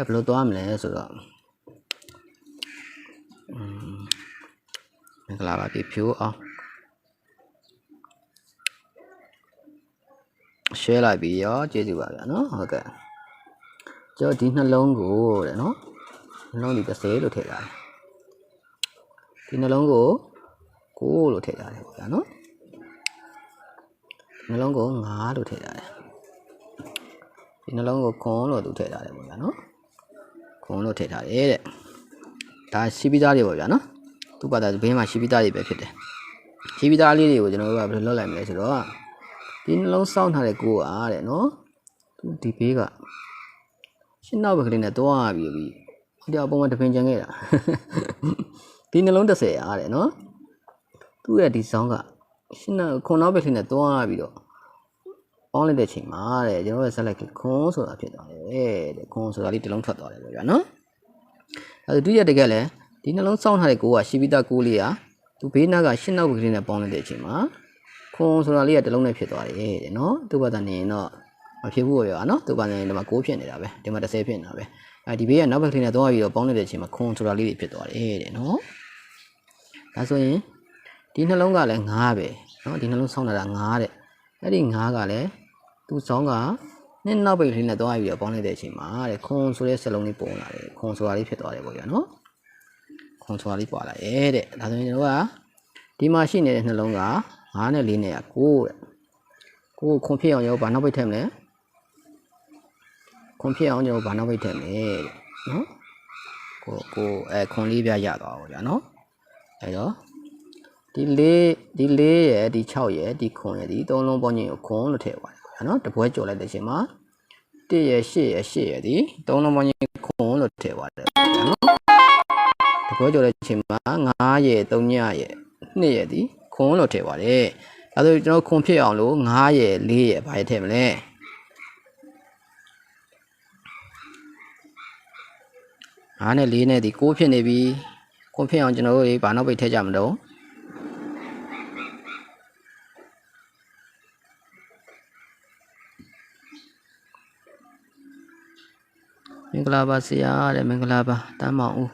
အဲ့ဘယ်လိုသွားမလဲဆိုတော့อืมမင်္ဂလာပါပြီဖြိုးအောင် share လိုက်ပြီရောကျေးဇူးပါဗျာနော်ဟုတ်ကဲ့ကျွန်တော်ဒီနှလုံးကိုတဲ့နော်နှလုံးဒီ30လို့ထည့်ထားတယ်ဒီနှလုံးကို9လို့ထည့်ထားတယ်ဗျာနော်နှလုံးကို9လို့ထည့်ထားတယ်ဒီနှလုံးကိုခွန်လို့သူထည့်ထားတယ်ပေါ့ဗျာနော် ခွန်လို့ထည့်ထားတယ်တဲ့ဒါရှိပြီးသားတွေပေါ့ဗျာနော်သူ့ဘာသာဘေးမှာရှိပြီးသားတွေပဲဖြစ်တယ်ရှိပြီးသားလေးတွေကိုကျွန်တော်တို့ကဘယ်လိုလုပ်လိုက်မလဲဆိုတော့ဒီနှလုံးစောင်းထားတဲ့ကိုကတဲ့နော်သူဒီဘေးကရှင်းနောက်ဘက်ကလေးနဲ့တွားပြီးပြီဒီတော့ပုံမှန်တပင်ကြံခဲ့တာဒီနှလုံး30အားတဲ့နော်သူ့ရဲ့ဒီစောင်းကရှင်းနောက်ခွန်နောက်ဘက်ကလေးနဲ့တွားပြီးတော့ ပေါင်းလိုက်တဲ့ချိန်မှာတဲ့ကျွန်တော်ရဲ့ဆက်လိုက်ကခွန်ဆိုတာဖြစ်သွားတယ်တဲ့ခွန်ဆိုတာလေးတစ်လုံးထွက်သွားတယ်ပေါ့ဗျာနော်အဲဒုတိယတကယ်လဲဒီနှလုံးစောင်းထားတဲ့ကိုကရှိပြီးသားကိုလေးကသူဘေးနားကရှင်းနောက်ဘက်ကလေးနဲ့ပေါင်းလိုက်တဲ့အချိန်မှာခွန်ဆိုတာလေးကတစ်လုံးနဲ့ဖြစ်သွားတယ်တဲ့နော်သူ့ဘာသာနေရင်တော့မဖြစ်ဘူးရောနော်သူ့ဘာသာနေဒီမှာ6ဖြစ်နေတာပဲဒီမှာ30ဖြစ်နေတာပဲအဲဒီဘေးကနောက်ဘက်ကလေးနဲ့သွားပြီးတော့ပေါင်းလိုက်တဲ့အချိန်မှာခွန်ဆိုတာလေးတွေဖြစ်သွားတယ်တဲ့နော်ဒါဆိုရင်ဒီနှလုံးကလည်း9ပဲနော်ဒီနှလုံးဆောင်းလာတာ9တဲ့ အဲ့ဒီ9ကလည်းသူ့ဆောင်းကနှစ်နောက်ဘက်ကလေးနဲ့သွားပြီးတော့ပေါင်းလိုက်တဲ့အချိန်မှာတဲ့ခွန်ဆိုတဲ့စလုံးလေးပုံလာတယ်ခွန်ဆိုတာလေးဖြစ်သွားတယ်ပေါ့ဗျာနော်ခွန်ဆိုတာလေးပွာလာရဲ့တဲ့ဒါဆိုရင်ကျွန်တော်ကဒီမှာရှိနေတဲ့နှလုံးက9နဲ့4နဲ့က9တဲ့ကိုကိုခွန်ဖြစ်အောင်ရောဘာနောက်ပိတ်ထည့်မလဲခွန်ဖြစ်အောင်ရောဘာနောက်ပိတ်ထည့်မလဲတဲ့နော်ကိုကိုအဲခွန်လေးပြရသွားပါဗျာနော်အဲတော့ ဒီ၄ဒီ၄ရယ်ဒီ6ရယ်ဒီခွန်ရယ်ဒီသုံးလုံးပေါင်းချင်းကိုခွန်လို့ထည့်ပါတယ်ဗျာနော်တပွဲကြော်လိုက်တဲ့ချိန်မှာ1ရယ်8ရယ်8ရယ်ဒီသုံးလုံးပေါင်းချင်းခွန်လို့ထည့်ပါတယ်ဗျာနော်တပွဲကြော်တဲ့ချိန်မှာ9ရယ်3ညရယ်2ရယ်ဒီခွန်လို့ထည့်ပါတယ်အဲဒါဆိုကျွန်တော်ခွန်ဖြစ်အောင်လို့9ရယ်4ရယ်ဘာရထည့်မလဲ9နဲ့4နဲ့ဒီ6ဖြစ်နေပြီခွန်ဖြစ်အောင်ကျွန်တော်တို့တွေဘာနောက်ပိတ်ထည့်ကြမလို့ မင်္ဂလာပါဆရာတဲ့မင်္ဂလာပါတမ်းမောင်ဦး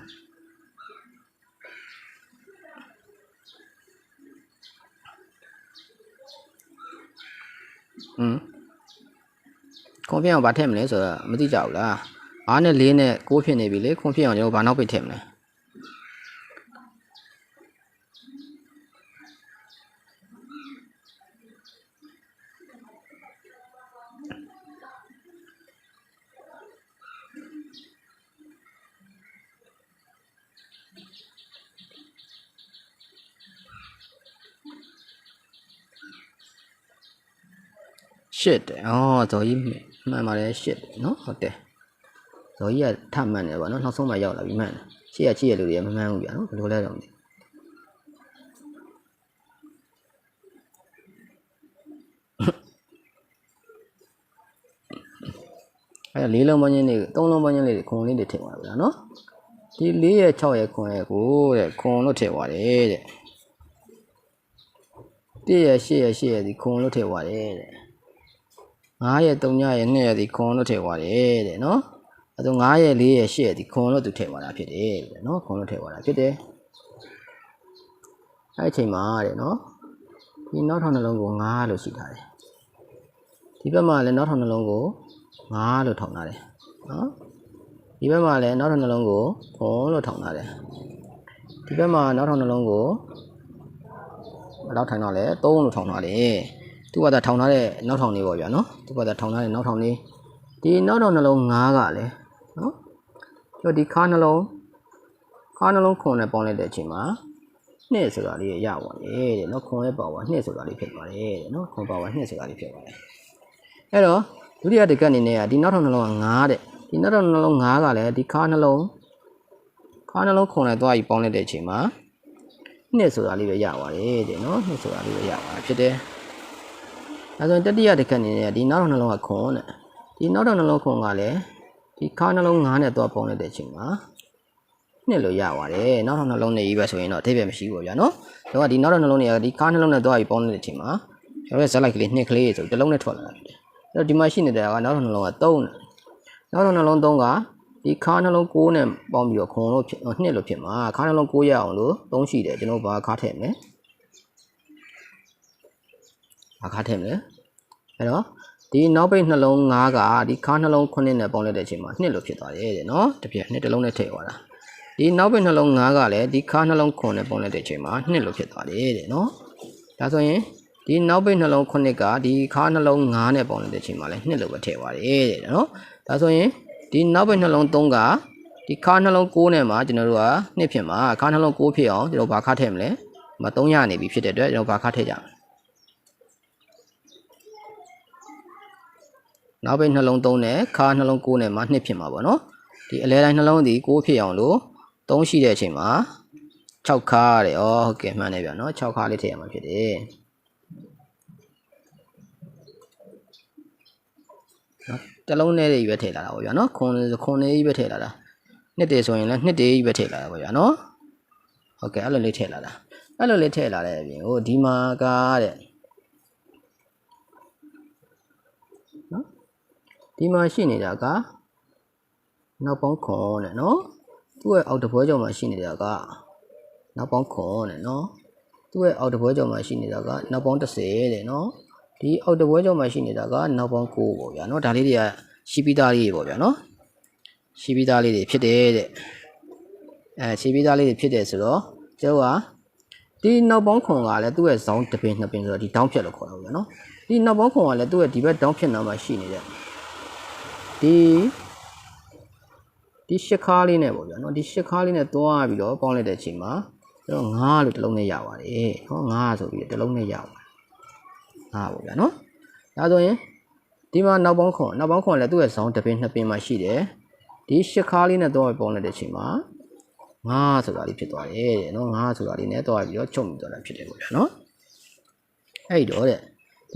อืมခွန်ဖြစ်အောင်ဗာထည့်မလဲဆိုတော့မသိကြဘူးလား9နဲ့4နဲ့6ဖြစ်နေပြီလေခွန်ဖြစ်အောင်ကျွန်တော်ဘာနောက်ပိတ်ထည့်မလဲ ရှစ်တယ်ဩဇော်ကြီးမှန်ပါတယ်ရှစ်တယ်နော်ဟုတ်တယ်ဇော်ကြီးကထမှန်တယ်ဗောနော်နောက်ဆုံးမှရောက်လာပြီမှန်တယ်ရှေ့ကကြည့်ရလို့ရမမှန်ဘူးဗျာနော်ဘယ်လိုလဲတော့မသိအဲ့လေးလုံးပေါင်းချင်းတွေသုံးလုံးပေါင်းချင်းလေးတွေခွန်လေးတွေထည့်သွားဗျာနော်ဒီ၄ရဲ့6ရဲ့ခွန်ရဲ့ကိုတဲ့ခွန်လို့ထည့်သွားတယ်တဲ့1ရဲ့8ရဲ့8ရဲ့ဒီခွန်လို့ထည့်သွားတယ်တဲ့ 9ရဲ့3ညရဲ့2ရဲ့ဒီခွန်လို့ထည့်သွားတယ်တဲ့နော်အဲဒါ9ရဲ့4ရဲ့8ရဲ့ဒီခွန်လို့သူထည့်သွားတာဖြစ်တယ်တဲ့နော်ခွန်လို့ထည့်သွားတာဖြစ်တယ်အဲ့အချိန်မှာတဲ့နော်ဒီနောက်ထောင်နှလုံးကို9လို့ရှိထားတယ်ဒီဘက်မှာလည်းနောက်ထောင်နှလုံးကို9လို့ထောင်ထားတယ်နော်ဒီဘက်မှာလည်းနောက်ထောင်နှလုံးကိုခွန်လို့ထောင်ထားတယ်ဒီဘက်မှာနောက်ထောင်နှလုံးကိုဘယ်တော့ထောင်တော့လဲ3လို့ထောင်ထားတယ် သူကသာထောင်ထားတဲ့နောက်ထောင်လေးပေါ့ဗျာနော်သူကသာထောင်ထားတဲ့နောက်ထောင်လေးဒီနောက်ထောင်နှလုံး9ကလည်းနော်ကျော်ဒီခါနှလုံးခါနှလုံးခွန်နဲ့ပေါင်းလိုက်တဲ့အချိန်မှာနှစ်ဆိုတာလေးရပါတယ်တဲ့နော်ခွန်ရဲ့ပါဝါနှစ်ဆိုတာလေးဖြစ်ပါတယ်တဲ့နော်ခွန်ပါဝါနှစ်ဆိုတာလေးဖြစ်ပါတယ်အဲ့တော့ဒုတိယတကက်အနေနဲ့ကဒီနောက်ထောင်နှလုံးက9တဲ့ဒီနောက်ထောင်နှလုံး9ကလည်းဒီခါနှလုံးခါနှလုံးခွန်နဲ့သွားပြီးပေါင်းလိုက်တဲ့အချိန်မှာနှစ်ဆိုတာလေးပဲရပါတယ်တဲ့နော်နှစ်ဆိုတာလေးပဲရပါတယ်ဖြစ်တယ် အဲဆိုရင်တတိယတစ်ခက်အနေနဲ့ဒီနောက်ထောင်နှလုံးကခွန်တဲ့ဒီနောက်ထောင်နှလုံးခွန်ကလည်းဒီခါနှလုံး9နဲ့သွားပေါင်းလိုက်တဲ့အချိန်မှာနှစ်လို့ရပါတယ်နောက်ထောင်နှလုံးနဲ့ကြီးပဲဆိုရင်တော့အထိပ္ပယ်မရှိဘူးဗျာနော်ဒါကဒီနောက်ထောင်နှလုံးတွေကဒီခါနှလုံးနဲ့သွားပြီးပေါင်းလိုက်တဲ့အချိန်မှာကျွန်တော်ရဲ့ဇက်လိုက်ကလေးနှစ်ကလေးဆိုတစ်လုံးနဲ့ထွက်လာတယ်အဲ့တော့ဒီမှာရှိနေတာကနောက်ထောင်နှလုံးက3နဲ့နောက်ထောင်နှလုံး3ကဒီဒီခါနှလုံး6နဲ့ပေါင်းပြီးတော့ခွန်လို့ဖြစ်နှစ်လို့ဖြစ်မှာခါနှလုံး6ရအောင်လို့3ရှိတယ်ကျွန်တော်ဘာခါထည့်မလဲဘာ ခါထည့်မလဲအဲ့တော့ဒီနောက်ပိတ်နှလုံး9ကဒီခါနှလုံး9နဲ့ပေါင်းလိုက်တဲ့အချိန်မှာနှစ်လို့ဖြစ်သွားတယ်တဲ့နော်တစ်ပြက်နှစ်တစ်လုံးနဲ့ထည့်သွားတာဒီနောက်ပိတ်နှလုံး9ကလည်းဒီခါနှလုံး9နဲ့ပေါင်းလိုက်တဲ့အချိန်မှာနှစ်လို့ဖြစ်သွားတယ်တဲ့နော်ဒါဆိုရင်ဒီနောက်ပိတ်နှလုံး9ကဒီခါနှလုံး9နဲ့ပေါင်းလိုက်တဲ့အချိန်မှာလည်းနှစ်လို့ပဲထည့်သွားတယ်တဲ့နော်ဒါဆိုရင်ဒီနောက်ပိတ်နှလုံး3ကဒီခါနှလုံး6နဲ့မှာကျွန်တော်တို့ကနှစ်ဖြစ်မှာခါနှလုံး6ဖြစ်အောင်ကျွန်တော်ဘာခါထည့်မလဲဒီမှာ3ရနေပြီဖြစ်တဲ့အတွက်ကျွန်တော်ဘာခါထည့်ကြမလဲ နောက်ပိတ်နှလုံး3နဲ့ခါနှလုံး9နဲ့မှာ2ဖြစ်မှာပေါ့နော်ဒီအလဲတိုင်းနှလုံးဒီ9ဖြစ်အောင်လို့3ရှိတဲ့အချိန်မှာ6ခါတဲ့ဩဟုတ်ကဲ့မှန်တယ်ဗျာနော်6ခါလေးထည့်ရမှာဖြစ်တယ်နော်တစ်လုံးနဲ့တွေပဲထည့်လာတာပေါ့ဗျာနော်ခွန်ခွန်လေးကြီးပဲထည့်လာတာနှစ်တည်းဆိုရင်လည်းနှစ်တည်းကြီးပဲထည့်လာတာပေါ့ဗျာနော်ဟုတ်ကဲ့အဲ့လိုလေးထည့်လာတာအဲ့လိုလေးထည့်လာတဲ့အပြင်ဟိုဒီမှာကတဲ့ ဒီမှာရှိနေတာကနောက်ပေါင်းခွန်နဲ့နော်သူ့ရဲ့အောက်တပွဲကြောင့်မှာရှိနေတာကနောက်ပေါင်းခွန်နဲ့နော်သူ့ရဲ့အောက်တပွဲကြောင့်မှာရှိနေတာကနောက်ပေါင်း30တဲ့နော်ဒီအောက်တပွဲကြောင့်မှာရှိနေတာကနောက်ပေါင်း9ပေါ့ဗျာနော်ဒါလေးတွေကရှိပြီးသားလေးတွေပေါ့ဗျာနော်ရှိပြီးသားလေးတွေဖြစ်တယ်တဲ့အဲရှိပြီးသားလေးတွေဖြစ်တယ်ဆိုတော့ကျုပ်ကဒီနောက်ပေါင်းခွန်ကလည်းသူ့ရဲ့ဇောင်းတစ်ပင်နှစ်ပင်ဆိုတော့ဒီတောင်းဖြတ်လို့ခေါ်တော့ဗျာနော်ဒီနောက်ပေါင်းခွန်ကလည်းသူ့ရဲ့ဒီဘက်တောင်းဖြတ်နာမှာရှိနေတဲ့ ဒီဒီရှစ်ခါလေးနဲ့ပေါ့ဗျာနော်ဒီရှစ်ခါလေးနဲ့သွားပြီးတော့ပေါင်းလိုက်တဲ့အချိန်မှာကျွန်တော်9လို့တစ်လုံးနဲ့ရပါတယ်ဟော9ဆိုပြီးတစ်လုံးနဲ့ရပါတယ်9ပေါ့ဗျာနော်ဒါဆိုရင်ဒီမှာနောက်ပေါင်းခွန်နောက်ပေါင်းခွန်လည်းသူ့ရဲ့ဇောင်းတစ်ပင်နှစ်ပင်မှရှိတယ်ဒီရှစ်ခါလေးနဲ့သွားပြီးပေါင်းလိုက်တဲ့အချိန်မှာ9ဆိုတာလေးဖြစ်သွားတယ်တဲ့နော်9ဆိုတာလေးနဲ့သွားပြီးတော့ချုပ်မိသွားတာဖြစ်တယ်ပေါ့ဗျာနော်အဲ့တော့တဲ့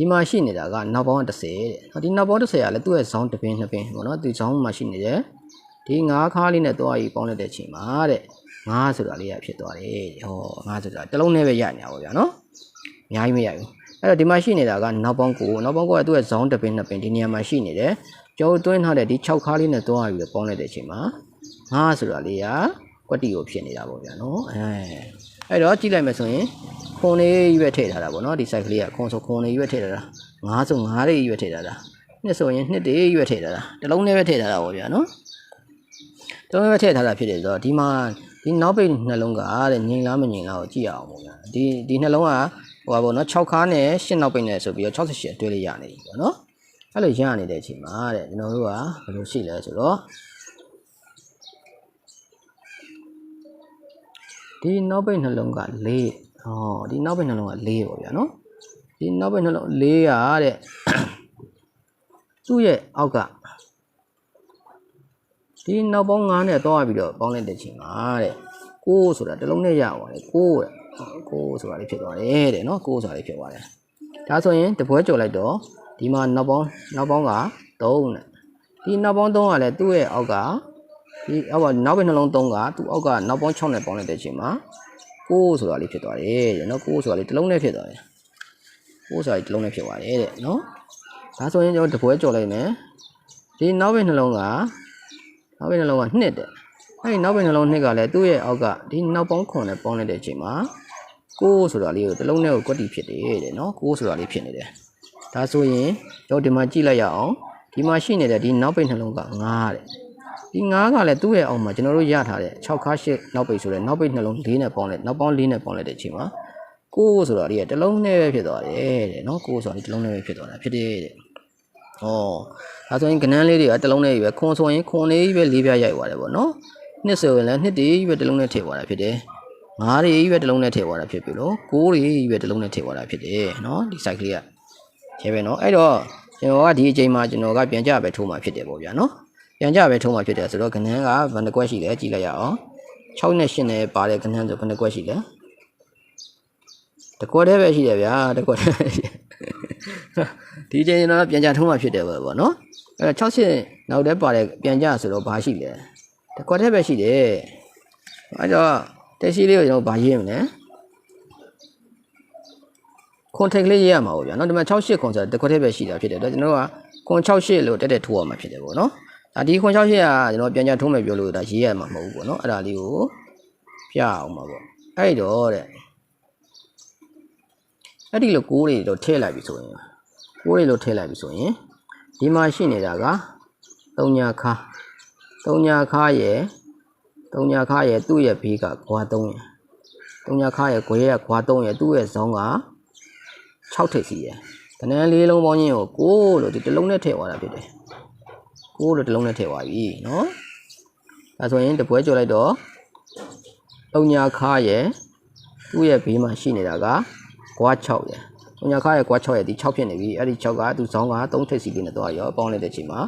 ဒီမှာရှိနေတာကနောက်ပေါင်း30တဲ့။ဒီနောက်ပေါင်း30ကလည်းသူ့ရဲ့ဇောင်းတစ်ပင်နှစ်ပင်ပေါ့နော်။ဒီဇောင်းမှာရှိနေတယ်။ဒီငါးခါးလေးနဲ့သွားပြီးပေါင်းလိုက်တဲ့အချိန်မှာတဲ့ငါးဆိုတာလေးရဖြစ်သွားတယ်။ဟောငါးဆိုတာတစ်လုံးနဲ့ပဲရနေတာပေါ့ဗျာနော်။အများကြီးမရဘူး။အဲ့တော့ဒီမှာရှိနေတာကနောက်ပေါင်းကိုနောက်ပေါင်းကိုကသူ့ရဲ့ဇောင်းတစ်ပင်နှစ်ပင်ဒီနေရာမှာရှိနေတယ်။ကျော်သွင်းထားတဲ့ဒီ6ခါးလေးနဲ့သွားပြီးပေါင်းလိုက်တဲ့အချိန်မှာငါးဆိုတာလေးကကွက်တီကိုဖြစ်နေတာပေါ့ဗျာနော်။အဲ အဲ့တော့ကြည့်လိုက်မယ်ဆိုရင်ခွန်လေးကြီးပဲထည့်ထားတာပေါ့နော်ဒီ site ကလေးကခွန်ဆိုခွန်လေးကြီးပဲထည့်ထားတာငါးဆိုငါးလေးကြီးပဲထည့်ထားတာနှစ်ဆိုရင်နှစ်တည်းကြီးပဲထည့်ထားတာတစ်လုံးလေးပဲထည့်ထားတာပေါ့ဗျာနော်တစ်လုံးလေးပဲထည့်ထားတာဖြစ်တယ်ဆိုတော့ဒီမှာဒီနောက်ပိတ်နှလုံးကတဲ့ငြိမ်လားမငြိမ်လားကိုကြည့်ရအောင်ပေါ့ဗျာဒီဒီနှလုံးကဟိုပါပေါ့နော်6ခါနဲ့8နောက်ပိတ်နဲ့ဆိုပြီးတော့68အတွဲလေးရနေပြီပေါ့နော်အဲ့လိုရနေတဲ့အချိန်မှာတဲ့ကျွန်တော်တို့ကဘယ်လိုရှိလဲဆိုတော့ ဒီနောက်ပိတ်နှလုံးက4ဟောဒီနောက်ပိတ်နှလုံးက4ပေါ့ဗျာနော်ဒီနောက်ပိတ်နှလုံး4ရတဲ့သူ့ရဲ့အောက်ကဒီနောက်ပေါင်း9နဲ့တော့ပြီးတော့ပေါင်းလိုက်တဲ့ချိန်မှာတဲ့6ဆိုတာတစ်လုံးနဲ့ရပါတယ်6တဲ့6ဆိုတာလေးဖြစ်သွားတယ်တဲ့နော်6ဆိုတာလေးဖြစ်သွားတယ်ဒါဆိုရင်တပွဲကြော်လိုက်တော့ဒီမှာနောက်ပေါင်းနောက်ပေါင်းက3နဲ့ဒီနောက်ပေါင်း3ကလည်းသူ့ရဲ့အောက်က ဒီအောက်ကနောက်ဘက်နှလုံး3ကသူ့အောက်ကနောက်ပေါင်း6နဲ့ပေါင်းလိုက်တဲ့ချိန်မှာ6ဆိုတာလေးဖြစ်သွားတယ်တဲ့နော်6ဆိုတာလေးတစ်လုံးနဲ့ဖြစ်သွားတယ်6ဆိုတာလေးတစ်လုံးနဲ့ဖြစ်သွားတယ်တဲ့နော်ဒါဆိုရင်ကျွန်တော်တပွဲကြော်လိုက်မယ်ဒီနောက်ဘက်နှလုံးကနောက်ဘက်နှလုံးကနှစ်တဲ့အဲဒီနောက်ဘက်နှလုံးနှစ်ကလည်းသူ့ရဲ့အောက်ကဒီနောက်ပေါင်းခွန်နဲ့ပေါင်းလိုက်တဲ့အချိန်မှာ6ဆိုတာလေးကိုတစ်လုံးနဲ့ကိုကွက်တီဖြစ်တယ်တဲ့နော်6ဆိုတာလေးဖြစ်နေတယ်ဒါဆိုရင်ကျွန်တော်ဒီမှာကြည့်လိုက်ရအောင်ဒီမှာရှိနေတဲ့ဒီနောက်ဘက်နှလုံးက9တဲ့ ဒီ9ကလည်းသူ့ရဲ့အောက်မှာကျွန်တော်တို့ရထားတဲ့6ခါ8နောက်ပိတ်ဆိုတဲ့နောက်ပိတ်နှလုံး4နဲ့ပေါင်းလိုက်နောက်ပေါင်း4နဲ့ပေါင်းလိုက်တဲ့အချိန်မှာ6ဆိုတာလေးကတစ်လုံးနဲ့ပဲဖြစ်သွားတယ်တဲ့နော်6ဆိုတာလေးတစ်လုံးနဲ့ပဲဖြစ်သွားတာဖြစ်တယ်တဲ့။ဩဒါဆိုရင်ကနန်းလေးတွေကတစ်လုံးနဲ့ကြီးပဲခွန်ဆိုရင်ခွန်လေးကြီးပဲလေးပြရိုက်သွားတယ်ပေါ့နော်။နှစ်ဆိုရင်လည်းနှစ်တည်းကြီးပဲတစ်လုံးနဲ့ထည့်သွားတာဖြစ်တယ်။ငါးတွေကြီးပဲတစ်လုံးနဲ့ထည့်သွားတာဖြစ်ပြီလို့ကိုးတွေကြီးပဲတစ်လုံးနဲ့ထည့်သွားတာဖြစ်တယ်နော်ဒီ site ကလေးကရဲပဲနော်အဲ့တော့ကျွန်တော်ကဒီအချိန်မှာကျွန်တော်ကပြန်ကြပဲထိုးမှာဖြစ်တယ်ပေါ့ဗျာနော် ပြန်ကြပဲထိုးမှာဖြစ်တယ်ဆိုတော့ကနန်းကဘယ်နှကွက်ရှိလဲကြည့်လိုက်ရအောင်6နဲ့8နဲ့ပါတဲ့ကနန်းဆိုဘယ်နှကွက်ရှိလဲတကွက်တည်းပဲရှိတယ်ဗျာတကွက်တည်းပဲရှိတယ်ဒီအချိန်ကျွန်တော်ပြန်ကြထုံးမှဖြစ်တယ်ပေါ့နော်အဲ68နောက်တည်းပါတယ်ပြန်ကြဆိုတော့ဘာရှိလဲတကွက်တည်းပဲရှိတယ်အဲတော့တက်ရှိလေးကိုကျွန်တော်ဘာရေးမလဲခွန်ထိတ်ကလေးရေးရမှာပေါ့ဗျာနော်ဒီမှာ68ခွန်ဆိုတကွက်တည်းပဲရှိတာဖြစ်တယ်တော့ကျွန်တော်ကခွန်68လို့တက်တက်ထိုးရမှာဖြစ်တယ်ပေါ့နော် ဒါဒီခွန်68ကကျွန်တော်ပြန်ကြထုံးမယ်ပြောလို့ဒါရေးရမှာမဟုတ်ဘူးပေါ့နော်အဲ့ဒါလေးကိုပြအောင်ပါပေါ့အဲ့တော့တဲ့အဲ့ဒီလိုကိုးတွေတော့ထည့်လိုက်ပြီဆိုရင်ကိုးတွေလို့ထည့်လိုက်ပြီဆိုရင်ဒီမှာရှိနေတာက3ညာခါ3ညာခါရဲ့3ညာခါရဲ့သူ့ရဲ့ဘေးကခွာ3ရဲ့3ညာခါရဲ့ခွေရဲ့ခွာ3ရဲ့သူ့ရဲ့ဇောင်းက6ထိပ်စီရဲ့တနန်းလေးလုံးပေါင်းချင်းကိုကိုးလို့ဒီတစ်လုံးနဲ့ထည့်သွားတာဖြစ်တယ် ကိုလို့တစ်လုံးနဲ့ထည့်သွားပြီနော်ဒါဆိုရင်တပွဲကြော်လိုက်တော့တုံညာခါရဲ့သူ့ရဲ့ဘေးမှာရှိနေတာကကွာ6ရဲ့တုံညာခါရဲ့ကွာ6ရဲ့ဒီ6ဖြစ်နေပြီအဲ့ဒီ6ကသူ့ဇောင်းက3ထည့်စီလေးနဲ့တော့ရောပေါင်းလိုက်တဲ့ချိန်မှာ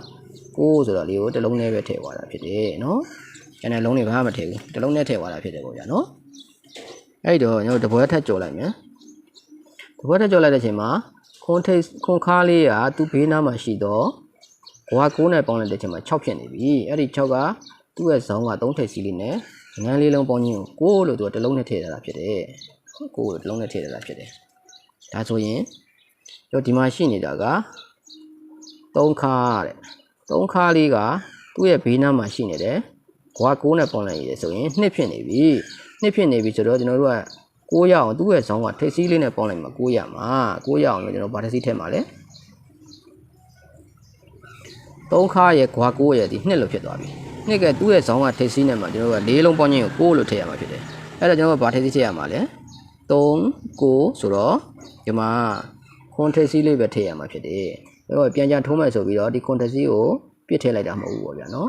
ကိုဆိုတော့လေးကိုတစ်လုံးနဲ့ပဲထည့်သွားတာဖြစ်တယ်နော်ကျန်တဲ့လုံးတွေဘာမှမထည့်ဘူးတစ်လုံးနဲ့ထည့်သွားတာဖြစ်တယ်ပေါ့ဗျာနော်အဲ့တော့ကျွန်တော်တပွဲထက်ကြော်လိုက်မယ်တပွဲထက်ကြော်လိုက်တဲ့ချိန်မှာခွန်ထိတ်ခွန်ခါလေးကသူ့ဘေးနားမှာရှိတော့ ဘွား9နဲ့ပေါင်းလိုက်တဲ့ချိန်မှာ6ဖြစ်နေပြီအဲ့ဒီ6ကသူ့ရဲ့ဇောင်းက3ထည့်စီးလေးနဲ့ငန်းလေးလုံးပေါင်းချင်းကို9လို့သူကတစ်လုံးနဲ့ထည့်ထားတာဖြစ်တယ်9လို့တစ်လုံးနဲ့ထည့်ထားတာဖြစ်တယ်ဒါဆိုရင်တို့ဒီမှာရှိနေတာက3ခါတဲ့3ခါလေးကသူ့ရဲ့ဘေးနားမှာရှိနေတယ်ဘွား9နဲ့ပေါင်းလိုက်ရဆိုရင်2ဖြစ်နေပြီ2ဖြစ်နေပြီဆိုတော့ကျွန်တော်တို့က9ရအောင်သူ့ရဲ့ဇောင်းကထိပ်စီးလေးနဲ့ပေါင်းလိုက်မှာ9ရမှာ9ရအောင်လို့ကျွန်တော်ဗာထစီထည့်မှာလဲ သုံးခါရဲ့ခွာကိုးရဲ့ဒီနှစ်လို့ဖြစ်သွားပြီနှစ်ကသူ့ရဲ့ဇောင်းကထိပ်စီးနေမှာကျွန်တော်တို့ကလေးလုံးပေါင်းချင်းကိုကိုးလို့ထည့်ရမှာဖြစ်တယ်အဲ့တော့ကျွန်တော်ကဘာထိပ်စီးထည့်ရမှာလဲ3ကိုဆိုတော့ဒီမှာခွန်ထိပ်စီးလေးပဲထည့်ရမှာဖြစ်တယ်အဲ့တော့ပြန်ကြထုံးမယ်ဆိုပြီးတော့ဒီခွန်ထိပ်စီးကိုပြစ်ထည့်လိုက်တာမဟုတ်ဘူးပေါ့ဗျာနော်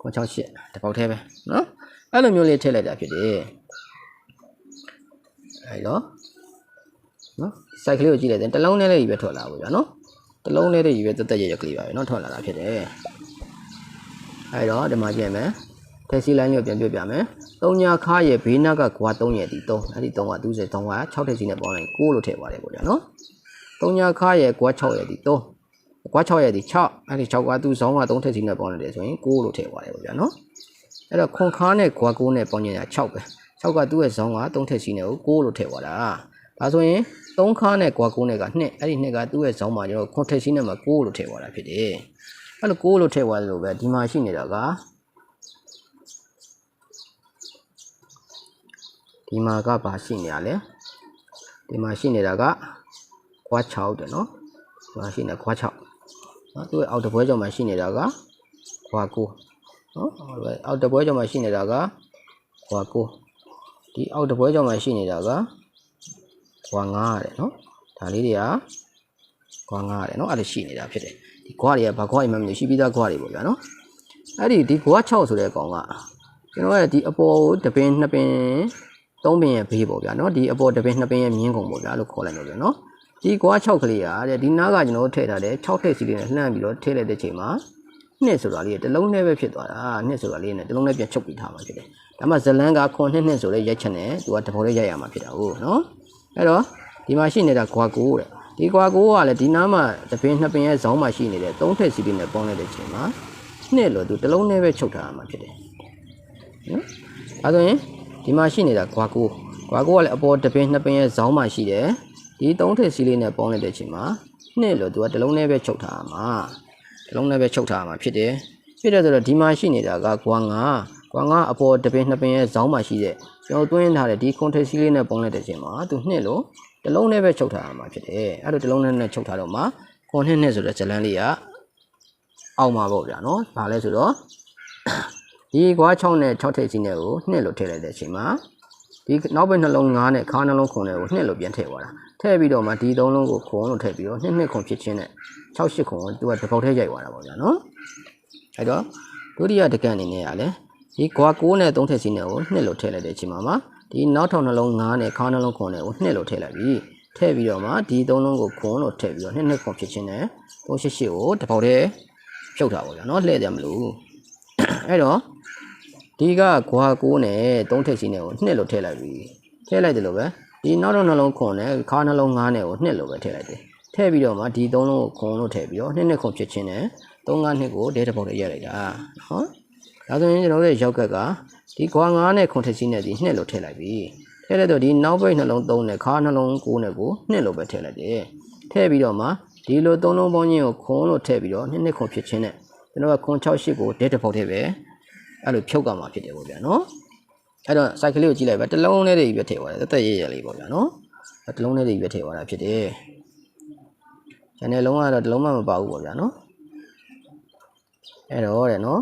ခွန်68တပေါက်သေးပဲနော်အဲ့လိုမျိုးလေးထည့်လိုက်တာဖြစ်တယ်အဲ့တော့နော်စိုက်ကလေးကိုကြည့်လိုက်တယ်တစ်လုံးနဲ့လေးပဲထွက်လာပါဗျာနော် တလုံးလေးတွေကြီးပဲတက်တက်ရရကလေးပါပဲเนาะထွက်လာတာဖြစ်တယ်အဲတော့ဒီမှာကြည့်မယ်တက်စီလိုင်းလေးကိုပြန်ပြပြမယ်သုံးညာခါရဲ့ဘေးနားကကွာ3ရဲ့ဒီ3အဲ့ဒီ3ကသူ့စေ3က6တက်စီနဲ့ပေါင်းလိုက်6လို့ထည့်ပါတယ်ပေါ့ဗျာเนาะသုံးညာခါရဲ့ကွာ6ရဲ့ဒီ3ကွာ6ရဲ့ဒီ6အဲ့ဒီ6ကသူ့ဇောင်းက3တက်စီနဲ့ပေါင်းလိုက်တယ်ဆိုရင်6လို့ထည့်ပါတယ်ပေါ့ဗျာเนาะအဲ့တော့ခွန်ခါနဲ့ကွာ9နဲ့ပေါင်းနေတာ6ပဲ6ကသူ့ရဲ့ဇောင်းက3တက်စီနဲ့ကို6လို့ထည့်သွားတာ ဒါဆိုရင်3ခါနဲ့ကွာ9နဲ့က2အဲ့ဒီ2ကသူ့ရဲ့ဇောင်းမှာကျွန်တော်ခွန်ထက်စီနဲ့မှာ6လို့ထည့်သွားတာဖြစ်တယ်အဲ့လို6လို့ထည့်သွားတယ်လို့ပဲဒီမှာရှိနေတာကဒီမှာကဘာရှိနေရလဲဒီမှာရှိနေတာကကွာ6တယ်နော်ဒီမှာရှိနေကွာ6နော်သူ့ရဲ့အောက်တပွဲကြောင့်မှရှိနေတာကကွာ9နော်အောက်တပွဲကြောင့်မှရှိနေတာကကွာ9ဒီအောက်တပွဲကြောင့်မှရှိနေတာက ကွာ9ရတယ်နော်ဒါလေးတွေကကွာ9ရတယ်နော်အဲ့ဒါရှိနေတာဖြစ်တယ်ဒီကွာတွေကဘာကွာအိမ်မမလို့ရှိပြီးသားကွာတွေပေါ့ဗျာနော်အဲ့ဒီဒီကွာ6ဆိုတဲ့ကောင်ကကျွန်တော်ရဲ့ဒီအပေါ်ကိုတပင်နှစ်ပင်သုံးပင်ရဲ့ဘေးပေါ့ဗျာနော်ဒီအပေါ်တပင်နှစ်ပင်ရဲ့မြင်းကုန်ပေါ့ဗျာလို့ခေါ်လိုက်လို့ဗျာနော်ဒီကွာ6ကလေးကတဲ့ဒီနားကကျွန်တော်တို့ထည့်ထားတယ်6ထိပ်စီလေးနဲ့လှမ်းပြီးတော့ထည့်လိုက်တဲ့ချိန်မှာနှစ်ဆိုတာလေးတစ်လုံးနဲ့ပဲဖြစ်သွားတာနှစ်ဆိုတာလေးနဲ့တစ်လုံးနဲ့ပြန်ချုပ်ပြီးထားမှာဖြစ်တယ်ဒါမှဇလန်းကခွန်နှစ်နှစ်ဆိုတဲ့ရိုက်ချက်နဲ့သူကတဘောလေးရိုက်ရမှာဖြစ်တာဟုတ်နော် အဲ့တော့ဒီမှာရှိနေတာကွာကိုတဲ့ဒီကွာကိုကလည်းဒီနားမှာတပင်နှစ်ပင်ရဲ့ဇောင်းမှာရှိနေတဲ့သုံးထက်စီလေးနဲ့ပေါင်းလိုက်တဲ့ချိန်မှာနှစ်လို့သူတစ်လုံးနဲ့ပဲချုပ်ထားရမှာဖြစ်တယ်နော်အဲဆိုရင်ဒီမှာရှိနေတာကွာကိုကွာကိုကလည်းအပေါ်တပင်နှစ်ပင်ရဲ့ဇောင်းမှာရှိတယ်ဒီသုံးထက်စီလေးနဲ့ပေါင်းလိုက်တဲ့ချိန်မှာနှစ်လို့သူကတစ်လုံးနဲ့ပဲချုပ်ထားရမှာတစ်လုံးနဲ့ပဲချုပ်ထားရမှာဖြစ်တယ်ဖြစ်တဲ့ဆိုတော့ဒီမှာရှိနေတာကကွာငါ ကွာငါအပေါ်တပင်နှစ်ပင်ရဲ့ဇောင်းမှာရှိတဲ့ကျွန်တော်တွင်းထားတဲ့ဒီကွန်ထက်စီလေးနဲ့ပေါင်းလိုက်တဲ့ချိန်မှာသူနှစ်လို့တစ်လုံးနဲ့ပဲချုပ်ထားရမှာဖြစ်တယ်အဲ့လိုတစ်လုံးနဲ့နဲ့ချုပ်ထားတော့မှခွန်နှစ်နှစ်ဆိုတဲ့ဇလန်းလေးကအောက်မှာပေါ့ဗျာနော်။ဘာလဲဆိုတော့ဒီကွာ6နဲ့6ထိပ်စီနဲ့ကိုနှစ်လို့ထည့်လိုက်တဲ့အချိန်မှာဒီနောက်ဘက်နှလုံး9နဲ့ခါနှလုံးခွန်တွေကိုနှစ်လို့ပြန်ထည့်သွားတာ။ထည့်ပြီးတော့မှဒီသုံးလုံးကိုခွန်လို့ထည့်ပြီးတော့နှစ်နှစ်ခွန်ဖြစ်ချင်းနဲ့6 8ခွန်ကိုသူကတစ်ပေါက်ထဲရိုက်သွားတာပေါ့ဗျာနော်။အဲ့တော့ဒုတိယတကန့်အနေနဲ့ကလည်း ဒီကွာ9နဲ့3ထိပ်စီနဲ့ကိုနှစ်လို့ထည့်လိုက်တဲ့အချိန်မှာမှာဒီနောက်ထောင်နှလုံး9နဲ့ခါနှလုံးခွန်တွေကိုနှစ်လို့ထည့်လိုက်ပြီ။ထည့်ပြီးတော့မှဒီသုံးလုံးကိုခွန်လို့ထည့်ပြီးတော့နှစ်နှစ်ခွန်ဖြစ်ချင်းနဲ့3 8 8ကိုတစ်ပေါက်ထဲဖြုတ်တာပေါ့ဗျာနော်လှည့်တယ်မလို့အဲ့တော့ဒီကကွာ9နဲ့3ထည့်စီနဲ့ကိုနှစ်လို့ထည့်လိုက်ပြီထည့်လိုက်တယ်လို့ပဲဒီနောက်တော့နှလုံးခွန်နဲ့ခါနှလုံး9နဲ့ကိုနှစ်လို့ပဲထည့်လိုက်တယ်ထည့်ပြီးတော့မှဒီသုံးလုံးကိုခွန်လို့ထည့်ပြီးတော့နှစ်နှစ်ခွန်ဖြစ်ချင်းနဲ့3 9နှစ်ကိုဒဲတစ်ပေါက်ထဲရက်လိုက်တာနော် ဒါဆိုရင်ကျွန်တော်တို့ရဲ့ရောက်ကက်ကဒီကွာ9နဲ့ခွန်ထည့်စီနဲ့ဒီနှစ်လို့ထည့်လိုက်ပြီထည့်လိုက်တော့ဒီနောက်ဘက်နှလုံး3နဲ့ခါနှလုံး9နဲ့ကိုနှစ်လို့ပဲထည့်လိုက်တယ်ထည့်ပြီးတော့မှဒီလိုသုံးလုံးပေါင်းချင်းကိုခွန်လို့ထည့်ပြီးတော့နှစ်နှစ်ခွန်ဖြစ်ချင်းနဲ့ကျွန်တော်ကခွန်68ကိုဒဲတစ်ပေါက်ထည့်ပဲအဲ့လိုဖြုတ်ကမှာဖြစ်တယ်ပေါ့ဗျာနော်အဲ့တော့ cycle လေးကိုကြည့်လိုက်ပဲတစ်လုံးလေးတွေပဲထည့်သွားတယ်တက်တက်ရဲရဲလေးပေါ့ဗျာနော်အဲ့တစ်လုံးလေးတွေပဲထည့်သွားတာဖြစ်တယ်ကျန်တဲ့လုံးကတော့တစ်လုံးမှမပါဘူးပေါ့ဗျာနော်အဲ့တော့တဲ့နော်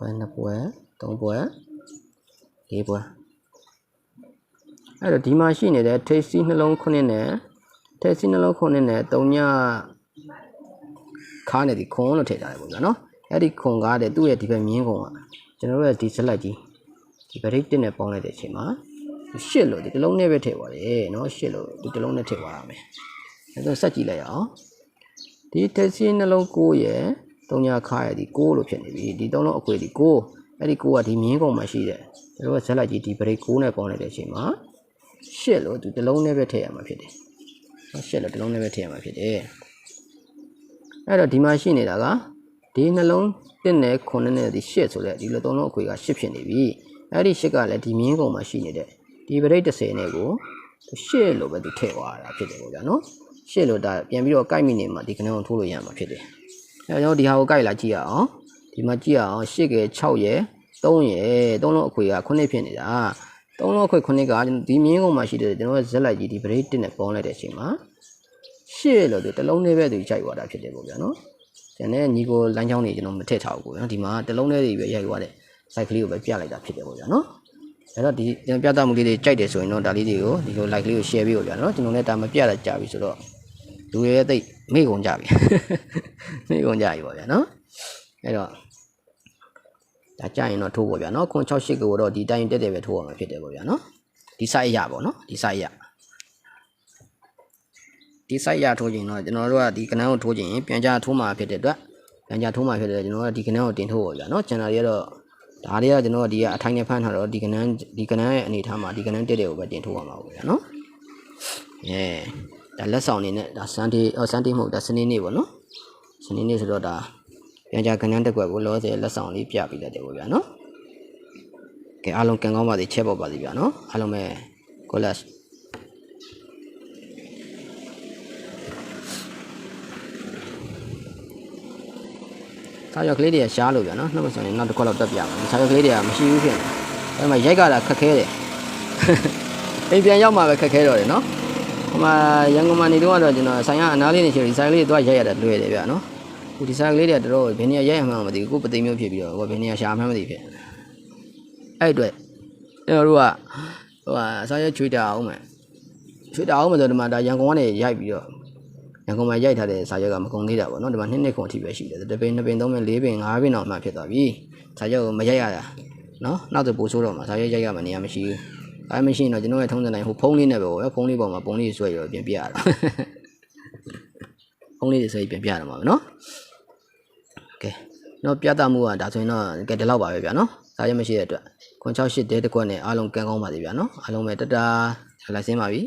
ခွဲနှစ်ပွဲသုံးပွဲလေးပွဲအဲ့တော့ဒီမှာရှိနေတဲ့ tasty နှလုံးခုနှစ်နဲ့ tasty နှလုံးခုနှစ်နဲ့3ညခါနေဒီခွန်လို့ထည့်ထားတယ်ပေါ့ဗျာနော်အဲ့ဒီခွန်ကားတဲ့သူ့ရဲ့ဒီဘက်မြင်းခွန်ကကျွန်တော်တို့ရဲ့ဒီ select ကြီးဒီ break တစ်နဲ့ပေါင်းလိုက်တဲ့အချိန်မှာရှစ်လို့ဒီတစ်လုံးနဲ့ပဲထည့်ပါတယ်နော်ရှစ်လို့ဒီတစ်လုံးနဲ့ထည့်ပါရမယ်အဲ့တော့ဆက်ကြည့်လိုက်အောင်ဒီ tasty နှလုံး9ရဲ့ 3ညခါရဲ့ဒီ9လို့ဖြစ်နေပြီဒီသုံးလုံးအခွေဒီ9အဲ့ဒီ9ကဒီမြင်းခွန်မှာရှိတယ်ကျွန်တော်က select ကြီးဒီ break 9နဲ့ပေါင်းလိုက်တဲ့အချိန်မှာရှစ်လို့ဒီတစ်လုံးနဲ့ပဲထည့်ရမှာဖြစ်တယ်ရှစ်လို့တစ်လုံးနဲ့ပဲထည့်ရမှာဖြစ်တယ်အဲ့တော့ဒီမှာရှိနေတာကဒီနှလုံးတစ်နဲ့ခုနှစ်နဲ့ဒီရှစ်ဆိုတဲ့ဒီလိုသုံးလုံးအခွေကရှစ်ဖြစ်နေပြီအဲ့ဒီရှစ်ကလည်းဒီမြင်းကုံမှာရှိနေတဲ့ဒီပရိတ်30နဲ့ကိုရှစ်လို့ပဲသူထည့်သွားတာဖြစ်တယ်ပေါ့ဗျာနော်ရှစ်လို့ဒါပြန်ပြီးတော့ကြိုက်မိနေမှာဒီကနန်းကိုထိုးလို့ရမှာဖြစ်တယ် အဲ့တော့ဒီဟာကိုကြိုက်လာကြည့်ရအောင်ဒီမှာကြည့်ရအောင်ရှစ်က6ရဲ့3ရဲ့သုံးလုံးအခွေက9ဖြစ်နေတာသုံးလုံးအခွေ9ကဒီမြင်းကုံမှာရှိတဲ့ကျွန်တော်ကဇက်လိုက်ကြီးဒီပရိတ်တစ်နဲ့ပေါင်းလိုက်တဲ့အချိန်မှာရှေ့လို့သူတစ်လုံးလေးပဲသူကြိုက်သွားတာဖြစ်တယ်ပေါ့ဗျာနော်။ကျန်တဲ့ညီကိုလမ်းကြောင်းတွေကျွန်တော်မထည့်ထားဘူးပေါ့ဗျာ။ဒီမှာတစ်လုံးလေးတွေပဲရိုက်သွားတဲ့ site ကလေးကိုပဲပြလိုက်တာဖြစ်တယ်ပေါ့ဗျာနော်။အဲ့တော့ဒီကျွန်တော်ပြသမှုလေးတွေကြိုက်တယ်ဆိုရင်တော့ဒါလေးတွေကိုဒီလို like လေးကို share ပေးပေါ့ဗျာနော်။ကျွန်တော်လည်းဒါမပြတာကြာပြီဆိုတော့ လူတွေသိမိကုန်ကြပြီမိကုန်ကြပြီပေါ့ဗျာနော်အဲ့တော့ဒါကြရင်တော့ထိုးပေါ့ဗျာနော်ခွန်68ကိုတော့ဒီတိုင်းတက်တယ်ပဲထိုးရမှာဖြစ်တယ်ပေါ့ဗျာနော်ဒီ site ရပေါ့နော်ဒီ site ရဒီ site ရထိုးခြင်းတော့ကျွန်တော်တို့ကဒီကနန်းကိုထိုးခြင်းပြန်ကြထိုးမှာဖြစ်တဲ့အတွက်ပြန်ကြထိုးမှာဖြစ်တဲ့ကျွန်တော်တို့ကဒီကနန်းကိုတင်ထိုးပေါ့ဗျာနော်ကျန်တာတွေကတော့ဒါတွေကကျွန်တော်တို့ဒီကအထိုင်းနဲ့ဖမ်းထားတော့ဒီကနန်းဒီကနန်းရဲ့အနေထားမှာဒီကနန်းတက်တယ်ကိုပဲတင်ထိုးရမှာပေါ့ဗျာနော်အဲ ဒါလက်ဆောင်နေနဲ့ဒါ Sunday ဟော Sunday မဟုတ်ဒါစနေနေ့ပေါ့နော်စနေနေ့ဆိုတော့ဒါပြန်ကြကဏ္ဍတက်ွက်ကိုလောဆယ်လက်ဆောင်လေးပြပေးတတ်တယ်ပေါ့ဗျာနော်ကဲအားလုံးကံကောင်းပါစေချက်ပေါ်ပါစေဗျာနော်အားလုံးပဲ collage ။ခြောက်ကလေးတွေကရှားလို့ပြန်နော်။နှုတ်မဆိုရင်နောက်တစ်ခွက်လောက်တက်ပြမယ်။ခြောက်ကလေးတွေကမရှိဘူးဖြစ်နေ။အဲမှာရိုက်ကလာခက်ခဲတယ်။အိမ်ပြန်ရောက်မှပဲခက်ခဲတော့တယ်နော်။ ဟိုမှာရန်ကုန်မှာနေတော့ကတော့ကျွန်တော်ဆိုင်ရအနားလေးနေချင်ဒီဆိုင်ကလေးတွေတော့ရိုက်ရတာလွယ်တယ်ဗျာနော်ခုဒီဆိုင်ကလေးတွေကတော်တော်ဘယ်နေရာရိုက်ရမှန်းမသိဘူးကိုပသိမ်မျိုးဖြစ်ပြီးတော့ဟိုဘယ်နေရာရှာမှန်းမသိဖြစ်အဲ့အတွက်ကျွန်တော်တို့ကဟိုဟာစာရွက်ချွေတာအောင်မယ်ချွေတာအောင်မယ်ဆိုတော့ဒီမှာဒါရန်ကုန်ကနေရိုက်ပြီးတော့ရန်ကုန်မှာရိုက်ထားတဲ့စာရွက်ကမကုန်သေးတာပေါ့နော်ဒီမှာနှစ်နှစ်ခုအထိပဲရှိတယ်တစ်ပင်နှစ်ပင်သုံးပင်လေးပင်ငါးပင်တော့မှဖြစ်သွားပြီစာရွက်ကိုမရိုက်ရတာနော်နောက်ဆိုပို့ဆိုးတော့မှာစာရွက်ရိုက်ရမှနေရာမရှိဘူး အဲမရှိရင်တော့ကျွန်တော်ရဲ့ထုံးစံတိုင်းဟိုဖုန်းလေးနဲ့ပဲပေါ့ဖုန်းလေးပေါ်မှာပုံလေးဆွဲရတော့ပြင်ပြရတာဖုန်းလေးဆွဲပြင်ပြရမှာနော်ကဲတော့ပြသမှုကဒါဆိုရင်တော့ကဲဒီလောက်ပါပဲဗျာနော်စာရွက်မရှိတဲ့အတွက်ခွန်68တဲတစ်ခွက်နဲ့အားလုံးကံကောင်းပါစေဗျာနော်အားလုံးပဲတတာလိုက်စင်းပါပြီ